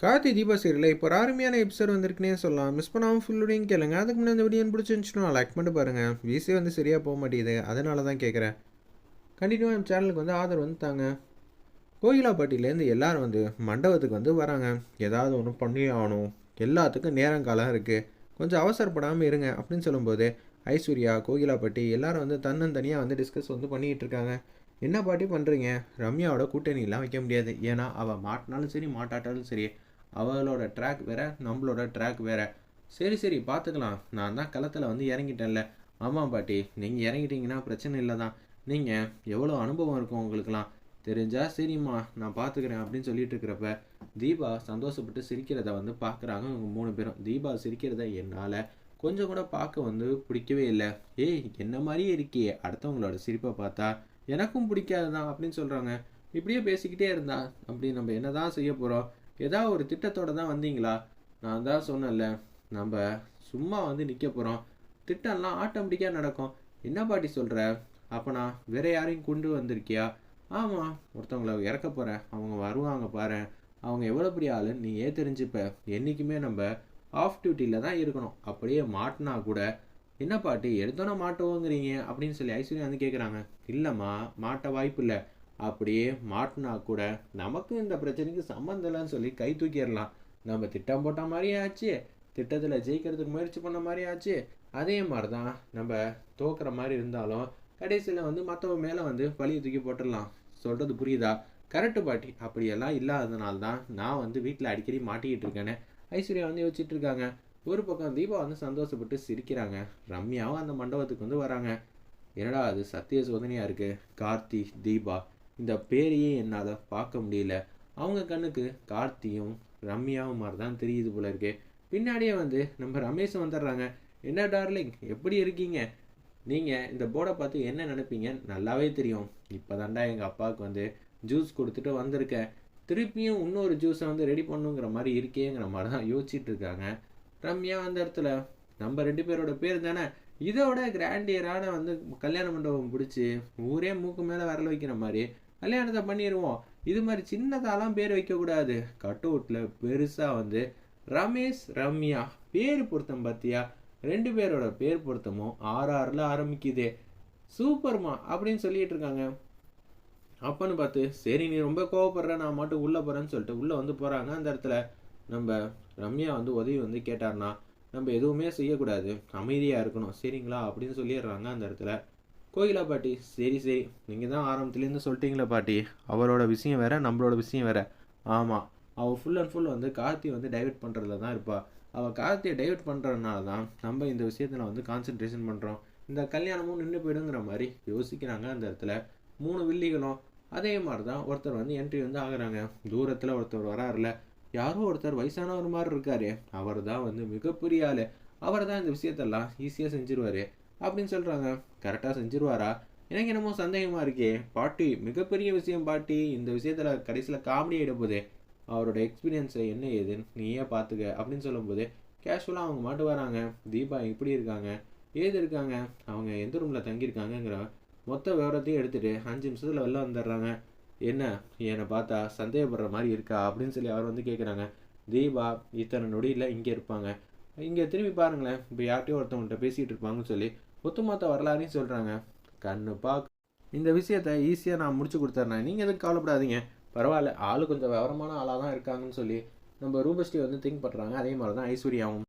கார்த்தி தீபா சீரியலில் இப்போ ஒரு அருமையான எபிசோட் வந்திருக்குனே சொல்லலாம். மிஸ் பண்ணாமல் ஃபுல்லுடையும் கேளுங்க. அதுக்கு முன்னாடி இந்த வீடியோ பிடிச்சிருந்துச்சுன்னா லைக் பண்ணி பாருங்கள் வீசே வந்து சரியாக போக மாட்டேங்குது. அதனால தான் கேட்குறேன் கண்டினியூவாக நம்ம சேனலுக்கு வந்து ஆதரவு வந்து தாங்க கோயிலாப்பட்டியிலேருந்து எல்லாரும் வந்து மண்டபத்துக்கு வந்து வராங்க. ஏதாவது ஒன்று பண்ணி ஆகணும். எல்லாத்துக்கும் நேரம் காலம் இருக்குது கொஞ்சம் அவசரப்படாமல் இருங்க அப்படின்னு சொல்லும்போது ஐஸ்வர்யா கோகிலாப்பட்டி எல்லாரும் வந்து தன்னந்தனியாக வந்து டிஸ்கஸ் வந்து பண்ணிக்கிட்டு இருக்காங்க. என்ன பாட்டி பண்ணுறீங்க ரம்யாவோட கூட்டணியெலாம் வைக்க முடியாது. ஏன்னா அவள் மாட்டினாலும் சரி மாட்டாட்டாலும் சரி. அவளோட ட்ராக் வேற நம்மளோட ட்ராக் வேற. சரி சரி பார்த்துக்கலாம் நான் தான் களத்தில் வந்து இறங்கிட்டேன்ல. ஆமாம் பாட்டி. நீங்கள் இறங்கிட்டீங்கன்னா பிரச்சனை இல்லை தான் நீங்கள் எவ்வளோ அனுபவம் இருக்கும் உங்களுக்குலாம் தெரிஞ்சா சரிம்மா நான் பார்த்துக்கிறேன் அப்படின்னு சொல்லிட்டு இருக்கிறப்ப தீபா சந்தோஷப்பட்டு சிரிக்கிறத வந்து பார்க்குறாங்க இவங்க மூணு பேரும். தீபா சிரிக்கிறத என்னால் கொஞ்சம் கூட பார்க்க வந்து பிடிக்கவே இல்லை. ஏய் என்ன மாதிரியே இருக்கே அடுத்தவங்களோட சிரிப்பை பார்த்தா எனக்கும் பிடிக்காது தான் அப்படின்னு சொல்கிறாங்க இப்படியே பேசிக்கிட்டே இருந்தா அப்படி நம்ம என்ன தான் செய்ய போகிறோம் ஏதாவது ஒரு திட்டத்தோட தான் வந்தீங்களா? நான் தான் சொன்னேன்ல நம்ம சும்மா வந்து நிற்க போகிறோம் திட்டம்லாம் ஆட்டோமேட்டிக்காக நடக்கும். என்ன பாட்டி சொல்கிற அப்போ நான் வேற யாரையும் கொண்டு வந்திருக்கியா? ஆமாம் ஒருத்தவங்கள இறக்க போகிறேன் அவங்க வருவாங்க பாரு. அவங்க எவ்வளோ பெரிய ஆளுன்னு நீ ஏன் தெரிஞ்சுப்ப? என்றைக்குமே நம்ம ஆஃப் டியூட்டியில் தான் இருக்கணும். அப்படியே மாட்டினா கூட என்ன பாட்டி எடுத்தோன்னே மாட்டுவோங்கிறீங்க அப்படின்னு சொல்லி ஐஸ்வர்யா வந்து கேட்குறாங்க இல்லைம்மா மாட்ட வாய்ப்பு இல்லை. அப்படியே மாட்டினா கூட நமக்கும் இந்த பிரச்சனைக்கு சம்மந்தம் இல்லைன்னு சொல்லி கை தூக்கிடலாம். நம்ம திட்டம் போட்ட மாதிரியே ஆச்சு. திட்டத்தில் ஜெயிக்கிறதுக்கு முயற்சி பண்ண மாதிரியே ஆச்சு. அதே மாதிரி தான் நம்ம தோக்குற மாதிரி இருந்தாலும் கடைசியில் வந்து மற்றவங்க மேலே வந்து பழியை தூக்கி போட்டுடலாம். சொல்கிறது புரியுதா? கரெக்டு பாட்டி அப்படியெல்லாம் இல்லாததுனால தான் நான் வந்து வீட்டில் அடிக்கடி மாட்டிக்கிட்டு இருக்கேன்னு ஐஸ்வர்யா வந்து யோசிச்சுட்டு இருக்காங்க. ஒரு பக்கம் தீபா வந்து சந்தோஷப்பட்டு சிரிக்கிறாங்க. ரம்யாவும் அந்த மண்டபத்துக்கு வந்து வராங்க. என்னடா அது சத்திய சோதனையாக இருக்குது கார்த்தி தீபா இந்த பேரையே என்னால் பார்க்க முடியல. அவங்க கண்ணுக்கு கார்த்தியும் ரம்யாவும் மாதிரி தான் தெரியுது போல இருக்கு. பின்னாடியே வந்து நம்ம ரமேஷ் வந்துடுறாங்க. என்ன டார்லிங் எப்படி இருக்கீங்க? நீங்கள் இந்த போர்டை பார்த்து என்ன நினைப்பீங்க நல்லாவே தெரியும். இப்போ தாண்டா எங்கள் அப்பாவுக்கு வந்து ஜூஸ் கொடுத்துட்டு வந்திருக்கேன் திருப்பியும் இன்னொரு ஜூஸை வந்து ரெடி பண்ணுங்கிற மாதிரி இருக்கேங்கிற மாதிரி தான் யோசிச்சுட்டு இருக்காங்க. ரம்யா அந்த இடத்துல நம்ம ரெண்டு பேரோட பேர் தானே? இதோட கிராண்டியரான வந்து கல்யாண மண்டபம் பிடிச்சி ஊரே மூக்கு மேலே வரல வைக்கிற மாதிரி கல்யாணத்தை பண்ணிடுவோம் இது மாதிரி சின்னதாலாம் பேர் வைக்கக்கூடாது கட் அவுட்டில் பெருசாக வந்து ரமேஷ் ரம்யா பேர் பொருத்தம் பார்த்தியா ரெண்டு பேரோட பேர் பொருத்தமும் ஆறாறில் ஆரம்பிக்குது. சூப்பர்மா அப்படின்னு சொல்லிட்டு இருக்காங்க. அப்பன்னு பார்த்து சரி நீ ரொம்ப கோவப்படுற நான் மட்டும் உள்ளே போகிறேன்னு சொல்லிட்டு உள்ளே வந்து போகிறாங்க அந்த இடத்துல நம்ம ரம்யா வந்து உதவி வந்து கேட்டார்னா நம்ம எதுவுமே செய்யக்கூடாது. அமைதியாக இருக்கணும். சரிங்களா? அப்படின்னு சொல்லிடுறாங்க அந்த இடத்துல. கோயிலா பாட்டி சரி சரி. நீங்கள் தான் ஆரம்பத்துலேருந்து சொல்லிட்டீங்களே பாட்டி. அவரோட விஷயம் வேற நம்மளோட விஷயம் வேற. ஆமாம் அவள் ஃபுல் அண்ட் ஃபுல் வந்து கார்த்தி வந்து டைவெர்ட் பண்ணுறதுல தான் இருப்பாள் அவள் கார்த்தியை டைவெர்ட் பண்ணுறதுனால தான் நம்ம இந்த விஷயத்தில் வந்து கான்சென்ட்ரேஷன் பண்ணுறோம் இந்த கல்யாணமும் நின்று போயிடுங்கிற மாதிரி யோசிக்கிறாங்க அந்த இடத்துல. மூணு வில்லிகளும் அதே மாதிரி தான் ஒருத்தர் வந்து என்ட்ரி வந்து ஆகுறாங்க. தூரத்தில் ஒருத்தர் வராருல. யாரோ ஒருத்தர் வயசானவர் மாதிரி இருக்காரு அவர் தான் வந்து மிகப்பெரிய ஆள். அவர் தான் இந்த விஷயத்தெல்லாம் ஈஸியாக செஞ்சிருவாரு அப்படின்னு சொல்கிறாங்க கரெக்டாக செஞ்சிருவாரா? எனக்கு என்னமோ சந்தேகமாக இருக்கே. பாட்டி மிகப்பெரிய விஷயம் பாட்டி. இந்த விஷயத்தில் கடைசியில் காமெடி ஆகிட அவரோட எக்ஸ்பீரியன்ஸை என்ன ஏதுன்னு நீயே பார்த்துக்க அப்படின்னு சொல்லும்போது கேஷுவலாக அவங்க மாட்டு வராங்க. தீபா இப்படி இருக்காங்க ஏது இருக்காங்க? அவங்க எந்த ரூமில் தங்கியிருக்காங்கங்கிற மொத்த விவரத்தையும் எடுத்துகிட்டு அஞ்சு நிமிஷத்தில் வெளில வந்துடுறாங்க. என்ன? என்னை பார்த்தா சந்தேகப்படுற மாதிரி இருக்கா? அப்படின்னு சொல்லி அவர் வந்து கேட்குறாங்க தீபா இத்தனை நொடியில் இங்கே இருப்பாங்க. இங்கே திரும்பி பாருங்களேன். இப்போ யார்கிட்டயும் ஒருத்தவங்கள்ட்ட பேசிகிட்டு இருப்பாங்கன்னு சொல்லி ஒத்துமொத்த வரலாறையும் சொல்கிறாங்க கண்ணு பார்க்க இந்த விஷயத்த ஈஸியாக நான் முடிச்சு கொடுத்துட்றேன் நீங்கள் எதுவும் கவலைப்படாதீங்க. பரவாயில்ல. ஆள் கொஞ்சம் விவரமான ஆளாக தான் இருக்காங்கன்னு சொல்லி நம்ம ரூபஸ்ரீ வந்து திங்க் பண்ணுறாங்க அதே மாதிரி தான் ஐஸ்வர்யாவும்.